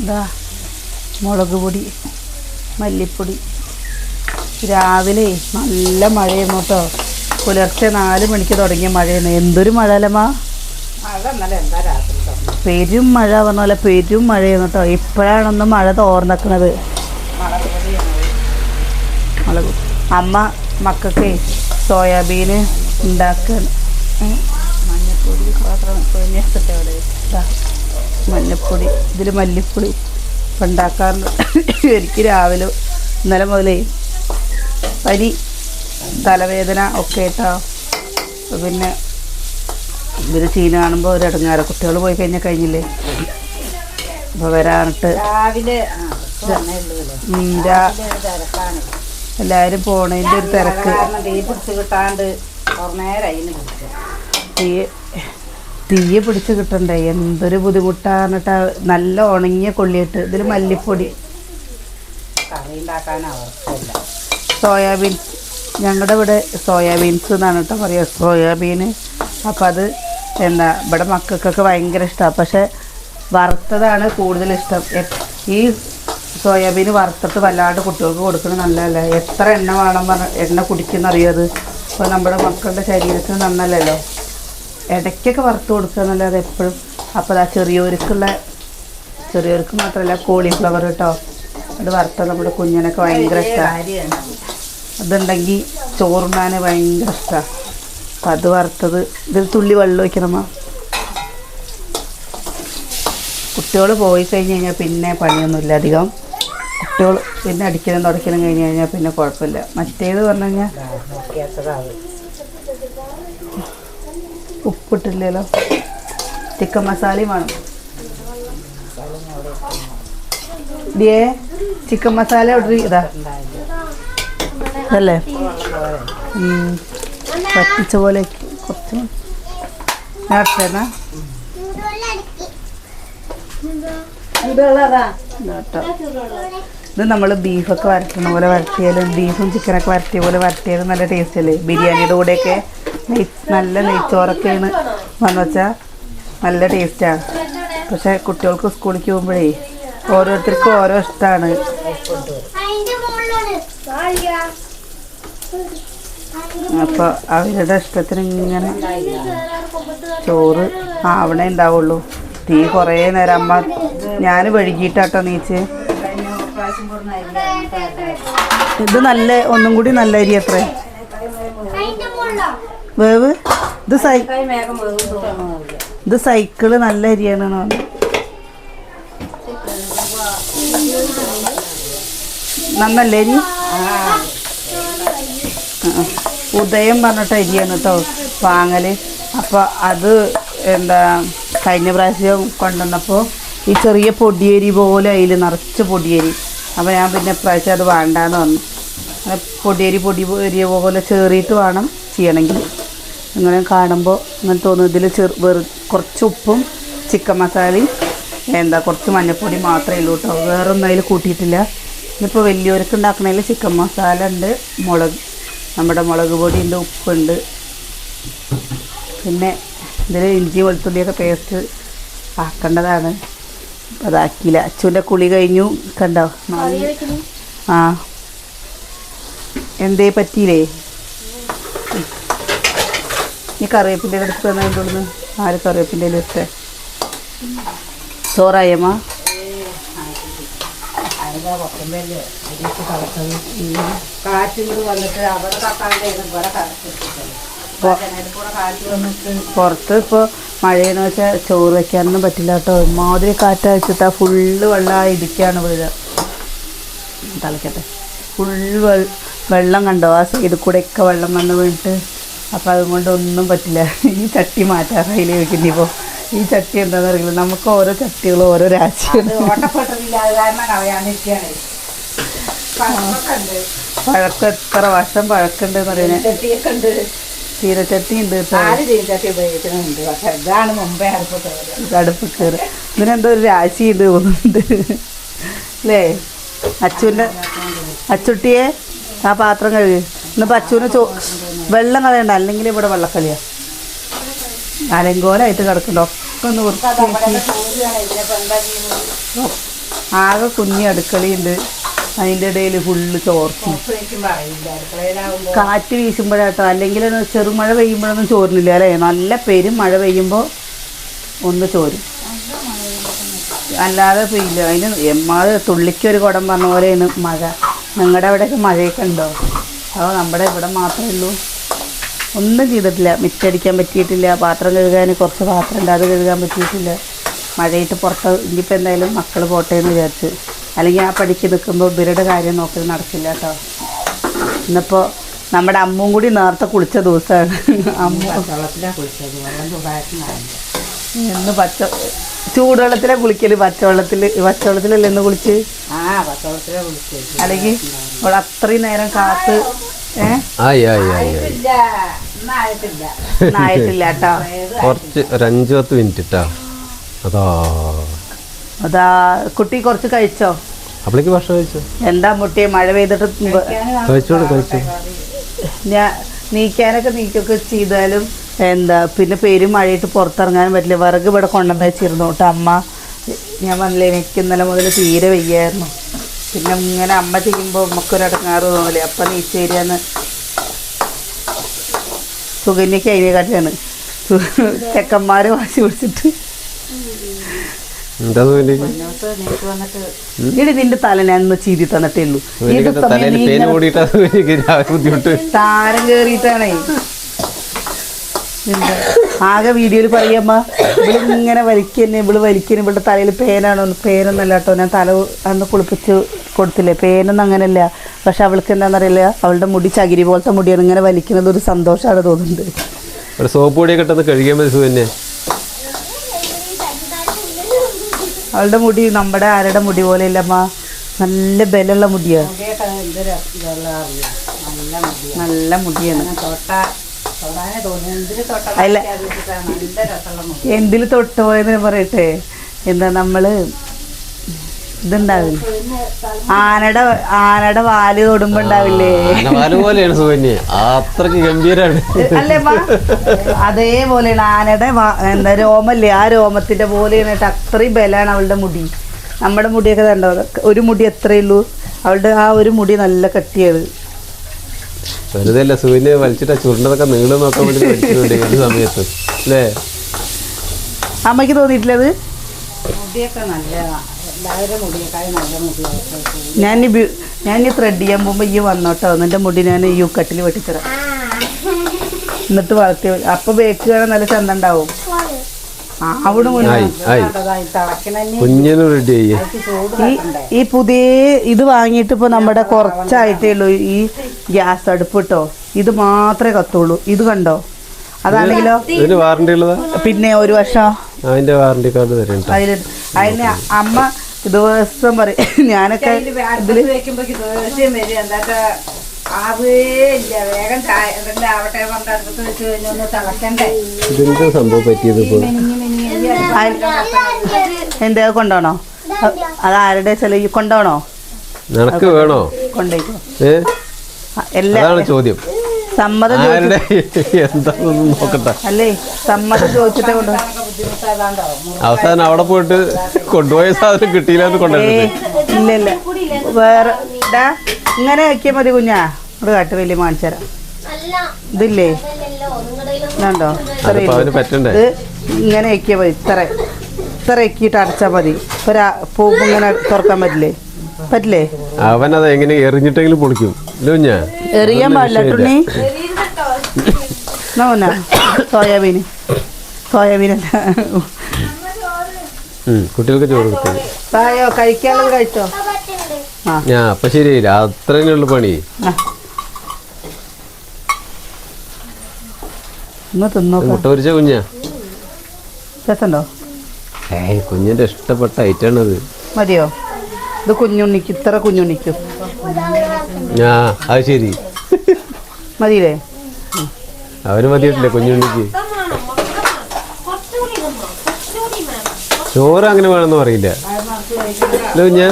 ഇതാ മുളക് പൊടി മല്ലിപ്പൊടി. രാവിലെ നല്ല മഴയായിരുന്നു കേട്ടോ. പുലർച്ചെ നാല് മണിക്ക് തുടങ്ങിയ മഴയാണ് എന്തൊരു മഴ അല്ലമ്മ പെരും മഴ പറഞ്ഞ പോലെ പെരും മഴയാണ് കേട്ടോ. ഇപ്പോഴാണൊന്ന് മഴ തോർന്നിക്കണത്. മുളക് അമ്മ മക്കൾക്ക് സോയാബീന് ഉണ്ടാക്കാൻ മഞ്ഞപ്പൊടി മാത്രം മഞ്ഞപ്പൊടി ഇതിൽ മല്ലിപ്പൊടി ഇപ്പം ഉണ്ടാക്കാറുണ്ട്. എനിക്ക് രാവിലെ ഇന്നലെ മുതലേ പനി തലവേദന ഒക്കെ കേട്ടോ പിന്നെ ഇവർ ചീന കാണുമ്പോൾ ഒരു ഇടങ്ങാറ്. കുട്ടികൾ പോയി കഴിഞ്ഞാൽ കഴിഞ്ഞില്ലേ? അപ്പോൾ വരാനിട്ട് രാവിലെ എല്ലാവരും പോണതിന്റെ ഒരു തിരക്ക്. കാരണം തീ പിടിച്ച് കിട്ടാണ്ട് അതിന് തീ തീയെ പിടിച്ച് കിട്ടണ്ടേ? എന്തൊരു ബുദ്ധിമുട്ടാന്നിട്ട് നല്ല ഉണങ്ങിയ കൊള്ളിയിട്ട് ഇതിൽ മല്ലിപ്പൊടി. സോയാബീൻ. ഞങ്ങളുടെ ഇവിടെ സോയാബീൻസ് എന്നാണ് കേട്ടോ പറയുക സോയാബീന് അപ്പം അത് എന്താ ഇവിടെ മക്കൾക്കൊക്കെ ഭയങ്കര ഇഷ്ടമാണ് പക്ഷേ വറുത്തതാണ് കൂടുതൽ ഇഷ്ടം. ഈ സോയാബീൻ വറുത്തിട്ട് വല്ലാണ്ട് കുട്ടികൾക്ക് കൊടുക്കുന്നത് നല്ലതല്ല? എത്ര എണ്ണ വേണം പറഞ്ഞ എണ്ണ കുടിക്കുന്നറിയോ അത്? അപ്പോൾ നമ്മുടെ മക്കളുടെ ശരീരത്തിന് നന്നല്ലല്ലോ. ഇടയ്ക്കൊക്കെ വറുത്ത് കൊടുക്കുക എന്നല്ലാതെ എപ്പോഴും അപ്പോൾ ആ ചെറിയവർക്കുള്ള ചെറിയവർക്ക് മാത്രമല്ല കോളിഫ്ലവർ കേട്ടോ. അത് വറുത്ത നമ്മുടെ കുഞ്ഞിനൊക്കെ ഭയങ്കര ഇഷ്ടമാണ് അതുണ്ടെങ്കിൽ ചോറുണ്ണാൻ ഭയങ്കര ഇഷ്ടമാണ് അപ്പം അത് വറുത്തത് ഇതിൽ തുള്ളി വെള്ളം വയ്ക്കണമ്മ കുട്ടികൾ പോയി കഴിഞ്ഞ് കഴിഞ്ഞാൽ പിന്നെ പണിയൊന്നുമില്ല അധികം. കുട്ടികൾ പിന്നെ അടിക്കലും തുടയ്ക്കലും കഴിഞ്ഞ് കഴിഞ്ഞാൽ പിന്നെ കുഴപ്പമില്ല. മറ്റേത് പറഞ്ഞു കഴിഞ്ഞാൽ ഉപ്പിട്ടില്ലല്ലോ. ചിക്കൻ മസാലയും വേണം. ദിയേ ചിക്കൻ മസാല ഓർഡർ ഇതാ. അല്ലേ. പറ്റിച്ച പോലെ കുറച്ച് കേട്ടോ ഇത് നമ്മൾ ബീഫൊക്കെ വരട്ടുന്ന പോലെ വരട്ടിയാലും ബീഫും ചിക്കനൊക്കെ വരട്ടിയ പോലെ വരട്ടിയാലും നല്ല ടേസ്റ്റ് അല്ലേ? ബിരിയാണിയുടെ കൂടെയൊക്കെ നല്ല നെയ്ച്ചോറൊക്കെയാണ് വന്നു വെച്ചാൽ നല്ല ടേസ്റ്റാണ് പക്ഷെ കുട്ടികൾക്ക് സ്കൂളിലേക്ക് പോകുമ്പോഴേ ഓരോരുത്തർക്കും ഓരോ ഇഷ്ടമാണ് അപ്പോൾ അവരുടെ ഇഷ്ടത്തിന് ഇങ്ങനെ ചോറ് ആവണേ ഉണ്ടാവുള്ളൂ. തീ കുറേ നേരം അമ്മ ഞാൻ വഴുകിയിട്ടാട്ടോ നീച്ച്. ഇത് നല്ല ഒന്നും കൂടി നല്ല അരി എത്ര വേവ്? ഇത് സൈ ഇത് സൈക്കിൾ നല്ല അരിയാണ് പറഞ്ഞു നന്നല്ലേ അരി. ഉദയം പറഞ്ഞിട്ട് അരിയാണ് കേട്ടോ വാങ്ങൽ. അപ്പോൾ അത് എന്താ കഴിഞ്ഞ പ്രാവശ്യം കൊണ്ടുവന്നപ്പോൾ ഈ ചെറിയ പൊടിയരി പോലെ അതിൽ നിറച്ച് പൊടിയരി. അപ്പോൾ ഞാൻ പിന്നെ പ്രാവശ്യം അത് വേണ്ടാന്ന് പറഞ്ഞു. പൊടിയരി പൊടി അരി പോലെ ചേറിയിട്ട് വേണം ചെയ്യണമെങ്കിൽ. അങ്ങനെ കാണുമ്പോൾ ഇങ്ങനെ തോന്നും ഇതിൽ ചെറു വെറു കുറച്ച് ഉപ്പും ചിക്കൻ മസാലയും എന്താ കുറച്ച് മഞ്ഞൾപ്പൊടി മാത്രമേ ഉള്ളൂ കേട്ടോ വേറെ ഒന്നും അതിൽ കൂട്ടിയിട്ടില്ല. ഇനിയിപ്പോൾ വലിയവർക്ക് ഉണ്ടാക്കണതിൽ ചിക്കൻ മസാല ഉണ്ട് മുളക് നമ്മുടെ മുളക് പൊടി ഉണ്ട് ഉപ്പുണ്ട്. പിന്നെ ഇതിൽ ഇഞ്ചി വെളുത്തുള്ളിയൊക്കെ പേസ്റ്റ് ആക്കേണ്ടതാണ്. അതാക്കിയില്ല. അച്ചുവിന്റെ കുളി കഴിഞ്ഞു. കണ്ടോ? ആ. എന്തേ പറ്റിയില്ലേ? ഈ കറിവേപ്പിന്റെ എടുത്ത് തന്നതിന്റെ ഉള്ളിൽ ആര് കറിവേപ്പിന്റെ ഇട്ടേ? ചോറായമ്മ പുറത്ത് ഇപ്പോൾ മഴയെന്ന് വെച്ചാൽ ചോറ് വെക്കാനൊന്നും പറ്റില്ല കേട്ടോ. മാതിരി കാറ്റ് വെച്ചിട്ട് ഫുള്ള് വെള്ളം ഇടിക്കുകയാണ് വീഴുക തലക്കട്ടെ ഫുള്ള് വെള്ളം കണ്ടോ? ആ സൈഡിൽ കൂടെയൊക്കെ വെള്ളം വന്ന് വീണിട്ട് അപ്പോൾ അതുകൊണ്ടൊന്നും പറ്റില്ല. ഈ ചട്ടി മാറ്റാൻ കയ്യിൽ വെക്കുന്നിപ്പോൾ ഈ ചട്ടി എന്താണെന്ന് അറിയില്ല. നമുക്ക് ഓരോ ചട്ടികളും ഓരോ രാശിയാണ് ഉണ്ട് പഴക്കം എത്ര വർഷം പഴക്കുണ്ട് പറയുന്നത് ചീരച്ചട്ടി ഉണ്ട് അടുപ്പ് കയറി. ഇതിനെന്തോ ഒരു രാശി ഇത് തോന്നുന്നുണ്ട്. അല്ലേ? അച്ചുവിന്റെ അച്ചുട്ടിയെ ആ പാത്രം കഴുകി. ഇന്നിപ്പോൾ അച്ചുവിന് ചോ വെള്ളം കളയണ്ട. അല്ലെങ്കിൽ ഇവിടെ വെള്ളക്കളിയാ. അലങ്കോലായിട്ട് കിടക്കണ്ട. ഒക്കെ ഒന്ന് വൃത്തിയാക്കി. ആകെ കുഞ്ഞി അടുക്കളയുണ്ട്. അതിന്റെ ഇടയിൽ ഫുള്ള് അടുക്കളയിലാവുമ്പോ കാറ്റ് വീശുമ്പോഴാട്ടോ. അല്ലെങ്കിൽ ചെറുമഴ പെയ്യുമ്പോഴൊന്നും ചോരുന്നില്ല അല്ലേ? നല്ല പെരും മഴ പെയ്യുമ്പോൾ ഒന്ന് ചോരും. അല്ലാതെ പെയ്യില്ല. അതിന് എമ്മാത് തുള്ളിക്കൊരു കുടം പറഞ്ഞ പോലെയാണ് മഴ. നിങ്ങളുടെ അവിടെയൊക്കെ മഴയൊക്കെ ഉണ്ടോ? അതോ നമ്മുടെ ഇവിടെ മാത്രമേ ഉള്ളൂ? ഒന്നും ചെയ്തിട്ടില്ല. മിറ്റടിക്കാൻ പറ്റിയിട്ടില്ല. പാത്രം കഴുകാൻ കുറച്ച് പാത്രം ഉണ്ട്. അത് കഴുകാൻ പറ്റിയിട്ടില്ല. മഴയിട്ട് പുറത്ത് ഇനിയിപ്പോൾ എന്തായാലും മക്കൾ പോട്ടെ എന്ന് വിചാരിച്ച്. അല്ലെങ്കിൽ ആ പഠിക്ക് നിൽക്കുമ്പോൾ ഇവരുടെ കാര്യം നോക്കി നടക്കില്ല കേട്ടോ. ഇന്നിപ്പോൾ നമ്മുടെ അമ്മും കൂടി നേരത്തെ കുളിച്ച ദിവസമാണ്. അമ്മ ഇന്ന് പച്ച ചൂടുവെള്ളത്തിലെ കുളിക്കൽ. പച്ചവെള്ളത്തിൽ പച്ചവെള്ളത്തിലല്ലേ ഇന്ന് കുളിച്ച്? അല്ലെങ്കിൽ അത്രയും നേരം കാത്ത് ഏഹ് ആയിട്ടില്ല കേട്ടോ കുറച്ച് ഒരു അഞ്ച് പത്ത് മിനിറ്റ് ഇട്ടാ അതാ. അതാ കുട്ടി കുറച്ച് കഴിച്ചോ? അപ്പളേക്ക് ഭക്ഷണം കഴിച്ചോ? എന്താ മുട്ടിയെ മഴ പെയ്തിട്ട് കഴിച്ചോളൂ കഴിച്ചു ഞാൻ നീക്കാനൊക്കെ നീക്കൊക്കെ ചെയ്താലും എന്താ പിന്നെ പേരും മഴയിട്ട് പുറത്തിറങ്ങാനും പറ്റില്ല. വിറക് ഇവിടെ കൊണ്ടുവന്ന് വെച്ചിരുന്നു കേട്ടോ അമ്മ. ഞാൻ പറഞ്ഞില്ലേ എനിക്ക് ഇന്നലെ മുതൽ തീരെ വയ്യായിരുന്നു. പിന്നെ ഇങ്ങനെ അമ്മ ചെയ്യുമ്പോൾ നമുക്കൊരു അടങ്ങാറ് തോന്നില്ലേ അപ്പം നീച്ച് തരികയെന്ന് സുകന്യക്ക് അതിനെക്കാട്ടിയാണ് ചെക്കന്മാർ വാശി പിടിച്ചിട്ട്. ഇടി നിന്റെ തല ഞാൻ ഒന്ന് ചീതി തന്നിട്ടേ ഉള്ളൂ താരം കേറിയിട്ടാണേ. ആകെ വീഡിയോയിൽ പറയമ്മ ഇവൾ ഇങ്ങനെ വലിക്കന്നെ ഇവൾ വലിക്കന്നെ ഇവിടെ തലയിൽ പേനാണോ? പേനൊന്നല്ല കേട്ടോ. ഞാൻ തല അന്ന് കുളിപ്പിച്ച് കൊടുത്തില്ലേ? പേനൊന്നും അങ്ങനെയല്ല. പക്ഷെ അവൾക്ക് എന്താണെന്നറിയില്ല. അവളുടെ മുടി ചകിരി പോലത്തെ മുടിയാണ് ഇങ്ങനെ വലിക്കുന്നത്. ഒരു സന്തോഷമാണ് തോന്നുന്നത് ഒരു സോപ്പ് പൊടിയൊക്കെ ഇട്ടൊന്ന് കഴുകിയാൽ മതി സുഖന്നെ അവളുടെ മുടി നമ്മുടെ ആരുടെ മുടി പോലെ ഇല്ലമ്മ നല്ല ബലമുള്ള മുടിയാണ് നല്ല മുടിയാണ്. അല്ല. എന്തിൽ തൊട്ടുപോയെന്ന് പറയട്ടെ? എന്താ നമ്മൾ ഇതുണ്ടാവില്ലേ. ആനയുടെ ആനയുടെ വാൽ തൊടുമ്പോ ഉണ്ടാവില്ലേ? ആനവാൽ പോലെയാണ് സുഖന്യെ അത്രയ്ക്ക് ഗംഭീരാണ്. അല്ലേ? അതേപോലെയാണ് ആനയുടെ എന്താ രോമല്ലേ? ആ രോമത്തിന്റെ പോലെ കേട്ടോ. അത്രയും ബലാണ് അവളുടെ മുടി. നമ്മുടെ മുടിയൊക്കെ കണ്ടോ? ഒരു മുടി എത്രയേ ഉള്ളൂ. അവളുടെ ആ ഒരു മുടി നല്ല കട്ടിയാണ്. വെറുതെ അല്ല വലിച്ചിട്ട് ചുരുണ്ടതൊക്കെ നീളം നോക്കാൻ വേണ്ടി വലിച്ചു വേണ്ടി ഒരു സമയത്ത്. അല്ലേ? അമ്മയ്ക്ക് തോന്നിയിട്ടില്ലത് മുടിയൊക്കെ നല്ലതാണ് ഞാൻ ഈ ഞാൻ ഈ ത്രെഡ് ചെയ്യാൻ പോകുമ്പോൾ ഈ വന്നോട്ടോ. എന്നിട്ട് മുടി ഞാൻ യു കട്ടിൽ വെട്ടിത്തരാം. എന്നിട്ട് വളർത്തി അപ്പൊ ബേക്ക് കാണാൻ നല്ല ചന്ത ഉണ്ടാവും? അവിടെ കുഞ്ഞിനും റെഡി ഈ ഈ പുതിയ ഇത് വാങ്ങിയിട്ട് ഇപ്പൊ നമ്മുടെ കുറച്ചായിട്ടേ ഉള്ളൂ. ഈ ഗ്യാസ് അടുപ്പ് കേട്ടോ ഇത് മാത്രമേ കത്തുള്ളൂ. ഇത് കണ്ടോ? അതാണെങ്കിലോ? ഇതിന് വാറണ്ടി ഉള്ളതാ? പിന്നെ ഒരു വർഷം. അതിന്റെ വാറണ്ടി കാർഡ് അതിന് അമ്മ ദിവസം പറയും. ഞാനൊക്കെ തിളക്കണ്ടേ? ഇതിന്റെ സംഭവം പറ്റിയത് ഇപ്പൊ എന്താ കൊണ്ടോണോ? അത് ആരുടെ ചില കൊണ്ടോണോ? നിനക്ക് വേണോ? കൊണ്ടേക്കോ എല്ലാം എല്ലാ അതാണ് ചോദ്യം. സമ്മതം എന്താണെന്ന് നോക്കട്ടെ. അല്ലേ? സമ്മതം ചോദിച്ചിട്ടേ കൊണ്ടോ അവസാനം അവിടെ പോയിട്ട് കൊണ്ടുപോയ സാധനം കിട്ടിയില്ല എന്ന് കൊണ്ടുവരുന്നത് ഇല്ല ഇല്ല. വേറെ ഡാ ഇങ്ങനെ വെക്കിയാൽ മതി കുഞ്ഞാ. ഇവിടെ കാട്ട് വലിയ മാണിച്ചര. ഇതില്ലേ? ഇതുണ്ടോ? ഇത്ര ഇത് ഇങ്ങനെ വെക്കിയാൽ മതി. ഇത്ര ഇത്ര വെക്കിയിട്ട് അടച്ചാൽ മതി. ഒരു പൂപ്പ് ഇങ്ങനെ തുറക്കാൻ പറ്റില്ലേ? പറ്റില്ലേ? അവൻ അത് എങ്ങനെ എറിഞ്ഞിട്ടെങ്കിലും പൊളിക്കും. ഇല്ല എറിയാൻ പാടില്ല തുണി. നോന സോയാബീൻ സോയാബീൻ അല്ല കുട്ടികൾക്ക് ചോറ് കൊടുത്തത് സായോ കഴിക്കാനുള്ളത് കഴിച്ചോ? ആ. ഞാൻ അപ്പൊ ശരിയായില്ല. അത്രേ ഉള്ളു പണി. മുട്ട പൊരിച്ച കുഞ്ഞാ? രസമുണ്ടോ ഏയ് കുഞ്ഞിന്റെ ഇഷ്ടപ്പെട്ട ഐറ്റാണ് അത് മതിയോ? ഇത് കുഞ്ഞുണ്ണിക്ക് ഇത്ര കുഞ്ഞുണ്ണിക്കും. ആ അത് ശരി. മതിയില്ലേ? അവന് മതിയിട്ടില്ലേ കുഞ്ഞുണ്ണിക്ക്? ചോറ് അങ്ങനെ വേണമെന്ന് പറയില്ല. കുഞ്ഞ.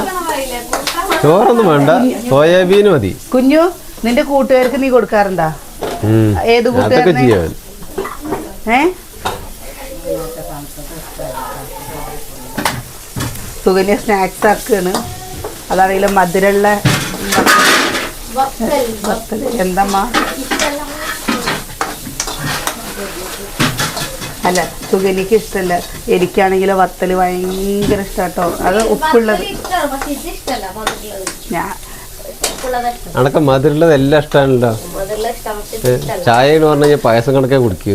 ചോറൊന്നും വേണ്ട. സോയാബീൻ മതി. കുഞ്ഞു നിന്റെ കൂട്ടുകാർക്ക് നീ കൊടുക്കാറുണ്ടാ. ഏത് അതൊക്കെ ചെയ്യാൻ ഏ? സുകന്യ സ്നാക്സ് ആക്കുകയാണ് അതാണെങ്കിലും മധുരമുള്ള. എന്തമ്മ? അല്ല സുഖനിക്ക് ഇഷ്ടല്ല. എനിക്കാണെങ്കിൽ വത്തൽ ഭയങ്കര ഇഷ്ടാട്ടോ. അത് ഉപ്പുള്ളത്. ഞാൻ മധുരമുള്ളത് എല്ലാം ഇഷ്ടമാണല്ലോ ചായ എന്ന് പറഞ്ഞു കഴിഞ്ഞാൽ പായസം കണക്കെ കുടിക്കൂ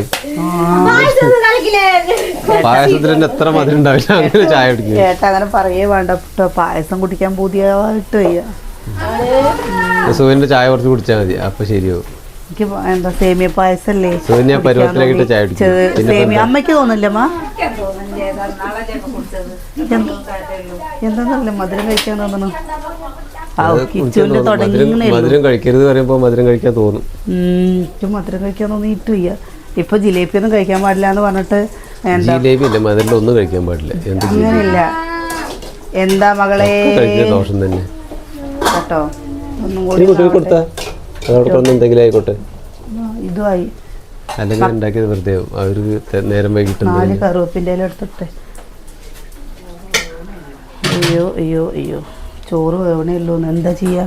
പായസത്തിൽ തന്നെ എത്ര മധുരം ഉണ്ടാവില്ല. അങ്ങനെ ചായ കുടിക്കും ചേട്ടാ അങ്ങനെ പറയേ വേണ്ട. കേട്ടോ പായസം കുടിക്കാൻ പുതിയതായിട്ട് വയ്യ. സുവിന്റെ ചായ കുറച്ച് കുടിച്ചാൽ മതി. അപ്പൊ ശരിയാവും. എനിക്ക് എന്താ സേമിയ പായസല്ലേ? സുവിനെ പരുവത്തിലേക്ക് ചായ സേമിയ അമ്മയ്ക്ക് തോന്നില്ലമ്മ എന്താന്നല്ല മധുരം കഴിക്കാൻ തോന്നണം. മധുരം കഴിക്കരുത് പറയുമ്പോ മധുരം കഴിക്കാൻ തോന്നും. എനിക്ക് മധുരം കഴിക്കാൻ തോന്നിയിട്ട് വയ്യ ഇപ്പൊ ജിലേബി ഒന്നും കഴിക്കാൻ പാടില്ല എന്ന് പറഞ്ഞിട്ട് എന്താ ജിലേബി ഇല്ല മധുരം ഒന്നും കഴിക്കാൻ പാടില്ല. അങ്ങനെയില്ല. എന്താ മകളെ? ദോഷം തന്നെ. കേട്ടോ. ഒന്നും കൂടി കുട്ടികൾ കൊടുത്താ? അതോടൊപ്പം ഒന്ന് എന്തെങ്കിലും ആയിക്കോട്ടെ. ആ, ഇതുമായി. അല്ലെങ്കിൽ ഉണ്ടാക്കിയത് വെറുതെ ആവും. അവർക്ക് നേരം നാല് വൈകിട്ട് കറുവപ്പിന്റെ എടുത്തിട്ട്. അയ്യോ അയ്യോ അയ്യോ. ചോറ് വേവണേ ഉള്ളൂ എന്താ ചെയ്യാ?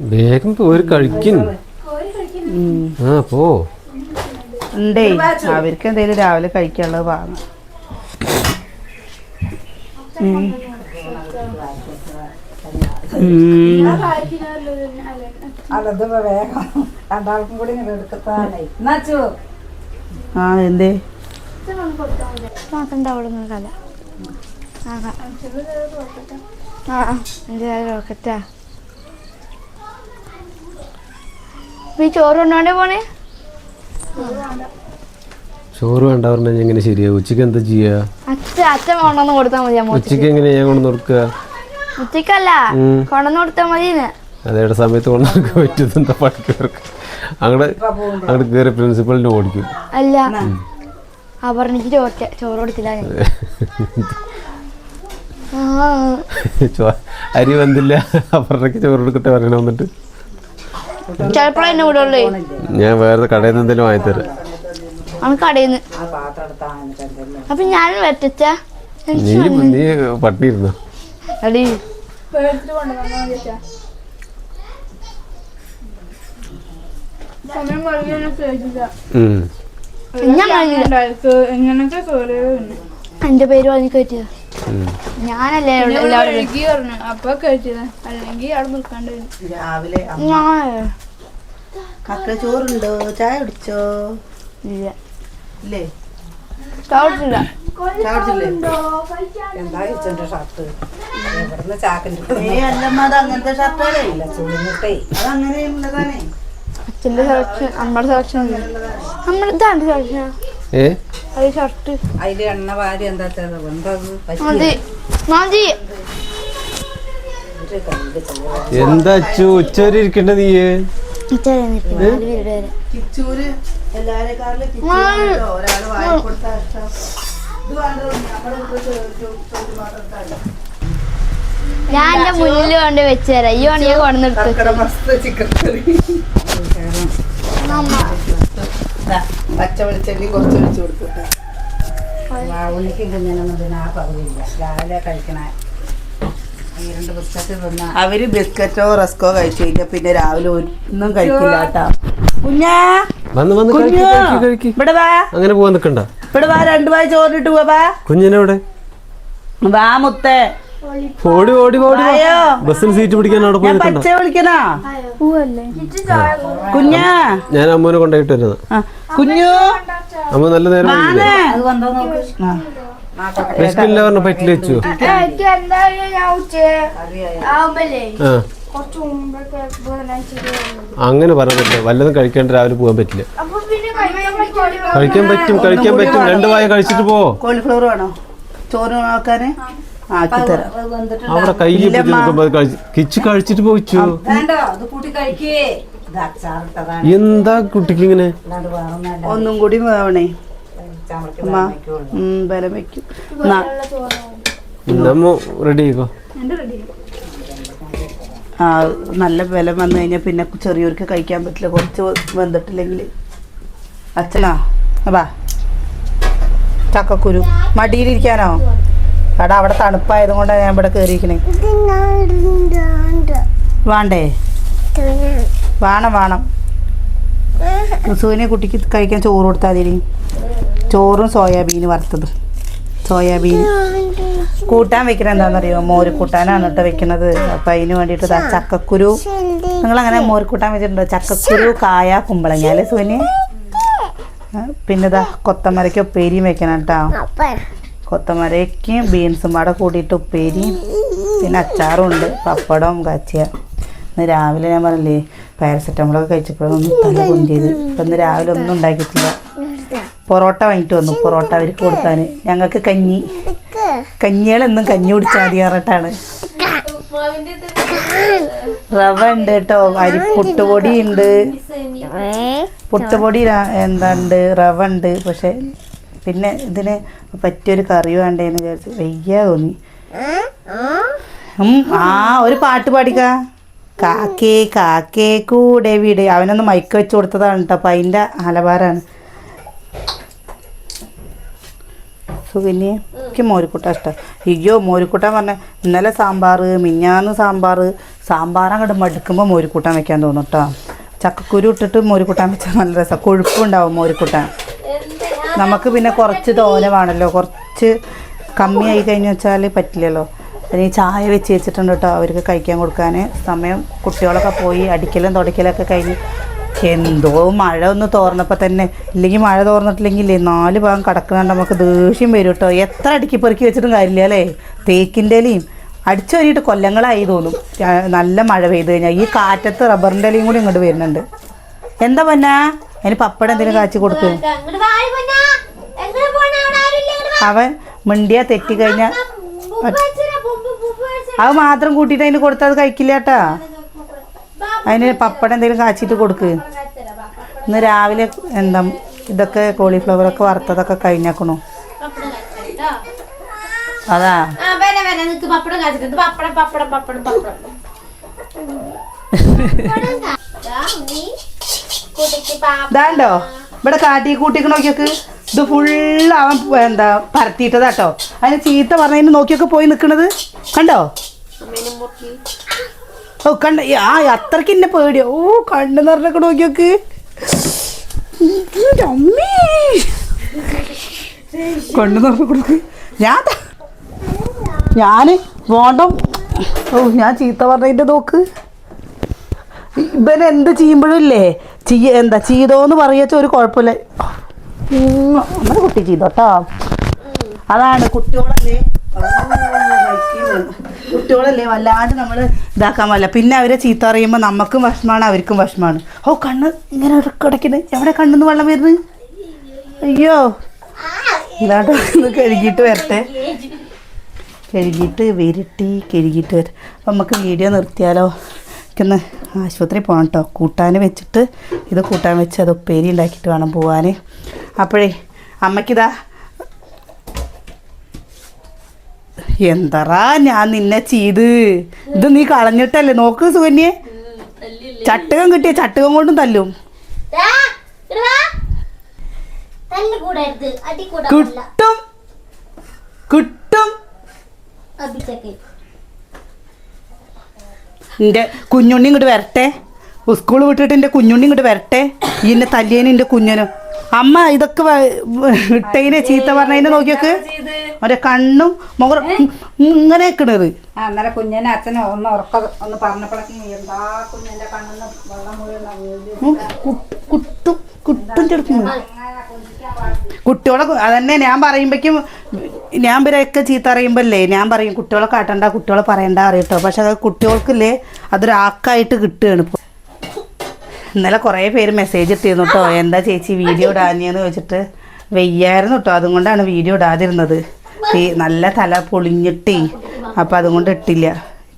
വേഗം പോയി കഴിക്കും. ആ പോ. ഉണ്ടേ. അവർക്ക് എന്തെങ്കിലും രാവിലെ കഴിക്കാനുള്ളത് വാങ്ങാം ഉം. ഉം. അല്ലത് വേഗം രണ്ടാൾക്കും കൂടി ഇങ്ങനെ എടുക്കത്താനേ എന്നാച്ചു ആ എന്തേ? നോക്കണ്ട കല ആ ഈ ചോറ് കൊണ്ടോണ്ടേ പോണേ? ചോറ് വേണ്ട പറഞ്ഞാൽ എങ്ങനെ ശരിയാ. ഉച്ചയ്ക്ക് എന്താ ചെയ്യാ? അച്ഛൻ അച്ഛൻ കൊണ്ടുവന്ന് കൊടുത്താൽ മതി അമ്മ ഉച്ചയ്ക്ക് എങ്ങനെ ഞാൻ കൊണ്ട് നോക്കുക ഉച്ചക്കല്ല. കൊണ്ടുവന്ന് കൊടുത്താൽ മതിന്ന്. അതേടെ സമയത്ത് കൊണ്ടു നോക്കാൻ പറ്റും എന്താ പഠിക്കവർക്ക് അങ്ങടെ അങ്ങോട്ട് കയറി പ്രിൻസിപ്പളിന് ഓടിക്കും. അല്ല. ചോറ്റ ചോറ് കൊടുത്തില്ല അരി വന്നില്ല. അപ്പുറത്തേക്ക് ചോറ് കൊടുക്കട്ടെ പറയണ വന്നിട്ട്. ചിലപ്പോഴേ ഞാൻ വേറെ കടയിൽ നിന്ന് എന്തെങ്കിലും വാങ്ങിത്തരാം. അവന് കടയിൽ നിന്ന് അപ്പൊ ഞാൻ വെറ്റച്ച നീ അടി എന്റെ പേര് പറഞ്ഞു കയറ്റിയത്. ഞാനല്ലേ അപ്പൊ കഴിച്ചത് അല്ലെങ്കിൽ അവിടെ നിൽക്കാണ്ട് രാവിലെ ചോറുണ്ടോ ചായ കുടിച്ചോ? ഇല്ല. ഇല്ലേ? എന്താ ഇച്ചന്റെ ഷർട്ട്? എവിടുന്ന് ചാക്കിന്റെ ഏ അല്ലമ്മ അത് അങ്ങനത്തെ ഷർട്ടല്ലേ? ഇല്ല ചുളിഞ്ഞിട്ടേ അത് അങ്ങനെയുള്ളതാണേ അച്ഛന്റെ സെലക്ഷൻ നമ്മുടെ സെലക്ഷൻ നമ്മുടെ ഇതാണ് സെലക്ഷൻ ഏ? അത് ഷർട്ട്. അതിൽ എണ്ണ വാരി എന്താ മതി. ഉച്ചവരെ ഇരിക്കണ്ട നീ കിച്ചൂര് എല്ലാരെക്കാളിലും കിച്ചൂര് കേട്ടോ. ഒരാൾ ഇഷ്ടം. ഇത്? നമ്മുടെ മാത്രം ഞാൻ എന്റെ മുന്നിൽ കൊണ്ട് വെച്ച് തരാം ഈ കറി. ദാ, പച്ച വെളിച്ചെണ്ണി കുറച്ച് ഒഴിച്ച് കൊടുക്കട്ടെ ഉണ്ണിക്കും കുഞ്ഞിനൊന്നും പിന്നെ ആ പതിവില്ല രാവിലെ കഴിക്കണേ ഈ രണ്ട് ബിസ്ക്കറ്റ് തിന്നാ അവർ ബിസ്ക്കറ്റോ റസ്കോ കഴിച്ചു കഴിഞ്ഞാൽ പിന്നെ രാവിലെ ഒന്നും കഴിക്കില്ല കേട്ടാ കുഞ്ഞാ? വന്ന് വന്ന് കുഞ്ഞു. ഇവിടെ വാ. അങ്ങനെ പോവാൻ നിക്കണ്ട. ഇവിടെ വാ രണ്ടു വായ ചോറിട്ട് പോവാ വാ. കുഞ്ഞിനെവിടെ വാ മുത്തേ. ഓടി ഓടി ഓടി ബസ്സിന് സീറ്റ് പിടിക്കാൻ അവിടെ പോയി പച്ച വിളിക്കണോ? കുഞ്ഞാ. ഞാൻ അമ്മൂനെ കൊണ്ടായിട്ട് വരുന്നത്. കുഞ്ഞു. അമ്മ നല്ല നേരം വിശക്കില്ല പറഞ്ഞ പറ്റില്ല വെച്ചു. അങ്ങനെ പറയാൻ പറ്റില്ല. വല്ലതും കഴിക്കാണ്ട് രാവിലെ പോകാൻ പറ്റില്ല. കഴിക്കാൻ പറ്റും കഴിക്കാൻ പറ്റും. രണ്ടു വായ കഴിച്ചിട്ട് പോ. കോളിഫ്ലവർ വേണോ? ചോറ് ആക്കാന് അവിടെ കൈ കിച്ച് കഴിച്ചിട്ട് പോയിച്ചു എന്താ കുട്ടിക്ക് ഇങ്ങനെ? ഒന്നും കൂടി ഉം, ബലം വെക്കും ആ നല്ല ബലം വന്നു കഴിഞ്ഞാൽ പിന്നെ ചെറിയവർക്ക് കഴിക്കാൻ പറ്റില്ല. കുറച്ച് വെന്തിട്ടില്ലെങ്കിൽ അച്ഛനാ വാ. ചക്കക്കുരു. മടിയിലിരിക്കാനോ എടാ അവിടെ തണുപ്പായത് കൊണ്ടാണ് ഞാൻ ഇവിടെ കയറിയിരിക്കണേ വേണ്ടേ? വേണം വേണം. ഋസുവിനെ കുട്ടിക്ക് കഴിക്കാൻ ചോറ് കൊടുത്താൽ മതി. ചോറും സോയാബീൻ വറുത്തത്. സോയാബീൻ. കൂട്ടാൻ വെക്കണത് എന്താണെന്നറിയോ? മോര് കൂട്ടാനാണ് കേട്ടോ വെക്കുന്നത് അപ്പം അതിന് വേണ്ടിയിട്ട് ചക്കക്കുരു. നിങ്ങൾ അങ്ങനെ മോര് കൂട്ടാൻ വെച്ചിട്ടുണ്ടോ? ചക്കക്കുരു കായ കുമ്പളങ്ങ അല്ലേ സുവിന് ആ, പിന്നെ ഇതാ കൊത്തമരയ്ക്ക് ഉപ്പേരിയും വെക്കണം കേട്ടോ. കൊത്തമരയ്ക്കും ബീൻസും പാടെ കൂടിയിട്ട് ഉപ്പേരിയും പിന്നെ അച്ചാറും ഉണ്ട്. പപ്പടവും കച്ചിയ. ഇന്ന് രാവിലെ ഞാൻ പറഞ്ഞില്ലേ പാരസെറ്റമോളൊക്കെ കഴിച്ചപ്പോഴൊന്നും തല പൊന്തിയത്. ഇപ്പം ഇന്ന് രാവിലെ ഒന്നും ഉണ്ടാക്കിയിട്ടില്ല. പൊറോട്ട വാങ്ങിട്ട് വന്നു. പൊറോട്ട അവർക്ക് കൊടുക്കാൻ ഞങ്ങൾക്ക് കഞ്ഞി. കഞ്ഞികളെന്നും കഞ്ഞി കുടിച്ചാൽ മതി പറഞ്ഞിട്ടാണ്. റവ ഉണ്ട് കേട്ടോ. അരി പുട്ടുപൊടി ഉണ്ട് പുട്ടുപൊടി എന്താണ്ട് റവ ഉണ്ട്. പക്ഷെ പിന്നെ ഇതിന് പറ്റിയൊരു കറി വേണ്ടേന്ന് വിചാരിച്ചു വയ്യ തോന്നി. ആ ഒരു പാട്ട് പാടിക്ക. കാക്കേ കാക്കേ കൂടെ വീട്. അവനൊന്ന് മൈക്ക് വെച്ച് കൊടുത്തതാണ് കേട്ടോ. അപ്പം അതിന്റെ അലവാരാണ് സുകന്യ എനിക്ക് മോരിക്കൂട്ട ഇഷ്ടം. അയ്യോ മോരിക്കൂട്ടാൻ പറഞ്ഞ ഇന്നലെ സാമ്പാർ മിഞ്ഞാന്ന് സാമ്പാർ സാമ്പാർ അങ്ങോട്ട് മടുക്കുമ്പോൾ മോരിക്കൂട്ടാൻ വെക്കാൻ തോന്നും കേട്ടോ ചക്കക്കുരു ഇട്ടിട്ട് മോരിക്കൂട്ടാൻ വെച്ചാൽ നല്ല രസം. കൊഴുപ്പുണ്ടാവും മോരിക്കൂട്ടാൻ നമുക്ക് പിന്നെ കുറച്ച് തോന വേണമല്ലോ കുറച്ച് കമ്മിയായി കഴിഞ്ഞു വെച്ചാൽ പറ്റില്ലല്ലോ. അതിന് ചായ വെച്ച് വെച്ചിട്ടുണ്ട് കേട്ടോ അവർക്ക് കഴിക്കാൻ കൊടുക്കാൻ സമയം കുട്ടികളൊക്കെ പോയി അടിക്കലും തുടയ്ക്കലൊക്കെ കഴിഞ്ഞ് എന്തോ മഴ ഒന്ന് തോർന്നപ്പോൾ തന്നെ. ഇല്ലെങ്കിൽ മഴ തോർന്നിട്ടില്ലെങ്കിൽ നാല് ഭാഗം കിടക്കുന്നുണ്ട് നമുക്ക് ദേഷ്യം വരും കേട്ടോ എത്ര അടുക്കി പെറുക്കി വെച്ചിട്ടും കാര്യമില്ല അല്ലേ? തേക്കിന്റെ ഇലയും അടിച്ചു വരിയിട്ട് കൊല്ലങ്ങളായി തോന്നും. നല്ല മഴ പെയ്ത് കഴിഞ്ഞാൽ ഈ കാറ്റത്ത് റബ്ബറിന്റെ ഇലയും കൂടി ഇങ്ങോട്ട് വരുന്നുണ്ട്. എന്താ പൊന്നാ? അതിന് പപ്പടം എന്തെങ്കിലും കാച്ചി കൊടുക്കും. അവൻ മിണ്ടിയ തെറ്റി കഴിഞ്ഞാൽ അത് മാത്രം കൂട്ടിയിട്ട് അതിന് കൊടുത്താൽ അത് കഴിക്കില്ല കേട്ടാ അതിന് പപ്പടം എന്തെങ്കിലും കാച്ചിട്ട് കൊടുക്ക്. ഇന്ന് രാവിലെ എന്താ ഇതൊക്കെ കോളിഫ്ലവറൊക്കെ വറുത്തതൊക്കെ കഴിഞ്ഞേക്കണു. അതാ. ഇതാണ്ടോ ഇവിടെ കാട്ടി കൂട്ടിക്ക് നോക്കിയൊക്കെ. ഇത് ഫുള്ള് അവൻ എന്താ പരത്തിയിട്ടതാട്ടോ. അതിന് ചീത്ത പറഞ്ഞതിന് നോക്കിയൊക്കെ പോയി നിൽക്കണത് കണ്ടോ? ഓ കണ്ട. ആ അത്രയ്ക്ക് എന്നെ പേടിയോ. ഓ കണ്ണു നിറഞ്ഞൊക്കെ നോക്കിയൊക്കെ. അമ്മേ കൊടുക്ക്. ഞാൻ ഞാൻ വേണ്ടം? ഓ ഞാൻ ചീത്ത പറഞ്ഞതിന്റെ നോക്ക്. ഇവൻ എന്ത് ചെയ്യുമ്പോഴും ഇല്ലേ ചെയ്യ എന്താ ചെയ്തോന്ന് പറയച്ച ഒരു കുഴപ്പമില്ല. നമ്മുടെ കുട്ടി ചെയ്തോട്ടോ അതാണ് കുട്ടികളല്ലേ കുട്ടികളല്ലേ വല്ലാണ്ട് നമ്മൾ ഇതാക്കാൻ പാടില്ല പിന്നെ അവരെ ചീത്ത അറിയുമ്പോൾ നമുക്കും വിഷമാണ് അവർക്കും വിഷമാണ്. ഓ കണ്ണ് ഇങ്ങനെ ഇടക്കിടക്കിന്. എവിടെ കണ്ണെന്ന് വെള്ളം വരുന്നത് അയ്യോ. ഒന്ന് കഴുകിയിട്ട് വരട്ടെ. കഴുകിയിട്ട് വിരട്ടി കഴുകിയിട്ട് വരും അപ്പം നമുക്ക് വീഡിയോ നിർത്തിയാലോ? എനിക്കൊന്ന് ആശുപത്രി പോകണം കേട്ടോ കൂട്ടാൻ വെച്ചിട്ട് ഇത് കൂട്ടാൻ വെച്ച് അത് ഉപ്പേരി ഉണ്ടാക്കിയിട്ട് വേണം പോകാൻ അപ്പോഴേ അമ്മയ്ക്കിതാ എന്തറാ ഞാൻ നിന്നെ ചെയ്ത് ഇത് നീ കളഞ്ഞിട്ടല്ലേ? നോക്ക് സുകന്യെ. ചട്ടുകം കിട്ടിയ ചട്ടുകം കൊണ്ടും തല്ലും. കിട്ടും. കിട്ടും. എന്റെ കുഞ്ഞുണ്ണി ഇങ്ങോട്ട് വരട്ടെ. സ്കൂൾ വിട്ടിട്ട് എന്റെ കുഞ്ഞുണ്ണി ഇങ്ങോട്ട് വരട്ടെ. ഇന്നെ എന്നെ എന്റെ കുഞ്ഞനും. അമ്മ ഇതൊക്കെ ഇട്ടേനെ ഇട്ടതിനെ ചീത്ത പറഞ്ഞതിനെ നോക്കിയൊക്കെ. അവരെ കണ്ണും മുഖം ഇങ്ങനെ കിണറ് അന്നേരം കുഞ്ഞിനെ അച്ഛനെ ഒന്ന് ഉറക്ക ഒന്ന് പറഞ്ഞപ്പോഴേക്കും എന്താ കുഞ്ഞിന്റെ കണ്ണിന്ന് വെള്ളം മുഴുവൻ കുട്ടും കുട്ടും ചെടുക്കുന്നു കുട്ടികളെ അതന്നെ ഞാൻ പറയുമ്പോഴേക്കും ഞാൻ ഇവരൊക്കെ ചീത്ത അറിയുമ്പോഴല്ലേ ഞാൻ പറയും കുട്ടികളെ കാട്ടണ്ട കുട്ടികളെ പറയണ്ട അറിയട്ടോ. പക്ഷെ അത് കുട്ടികൾക്കില്ലേ അതൊരാക്കായിട്ട് കിട്ടുകയാണ്. ഇപ്പോൾ ഇന്നലെ കുറേ പേര് മെസ്സേജ് ഇട്ടിരുന്നു കേട്ടോ എന്താ ചേച്ചി വീഡിയോ ഇടാഞ്ഞെന്ന് വെച്ചിട്ട് വെയ്യായിരുന്നു കേട്ടോ അതുകൊണ്ടാണ് വീഡിയോ ഇടാതിരുന്നത്. ഈ നല്ല തല പൊളിഞ്ഞിട്ടേ അപ്പോൾ അതുകൊണ്ട് ഇട്ടില്ല.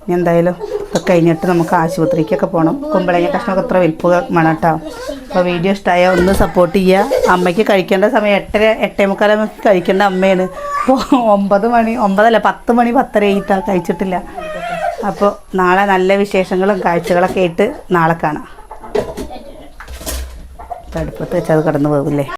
ഇനി എന്തായാലും ഒക്കെ കഴിഞ്ഞിട്ട് നമുക്ക് ആശുപത്രിക്കൊക്കെ പോകണം കുമ്പളങ്ങ കഷ്ണമൊക്കെ അത്ര വേണം കേട്ടോ അപ്പോൾ വീഡിയോ ഇഷ്ടമായ ഒന്ന് സപ്പോർട്ട് ചെയ്യുക അമ്മയ്ക്ക് കഴിക്കേണ്ട സമയം എട്ടര എട്ടേ മുക്കാലം കഴിക്കേണ്ട അമ്മയാണ്. അപ്പോൾ ഒമ്പത് മണി ഒമ്പതല്ല പത്ത് മണി പത്തര ആയിട്ടാണ് കഴിച്ചിട്ടില്ല. അപ്പോൾ നാളെ നല്ല വിശേഷങ്ങളും കാഴ്ചകളൊക്കെ ആയിട്ട് നാളെ കാണാം. അടുപ്പത്ത് വെച്ചാൽ അത് കിടന്ന് പോകില്ലേ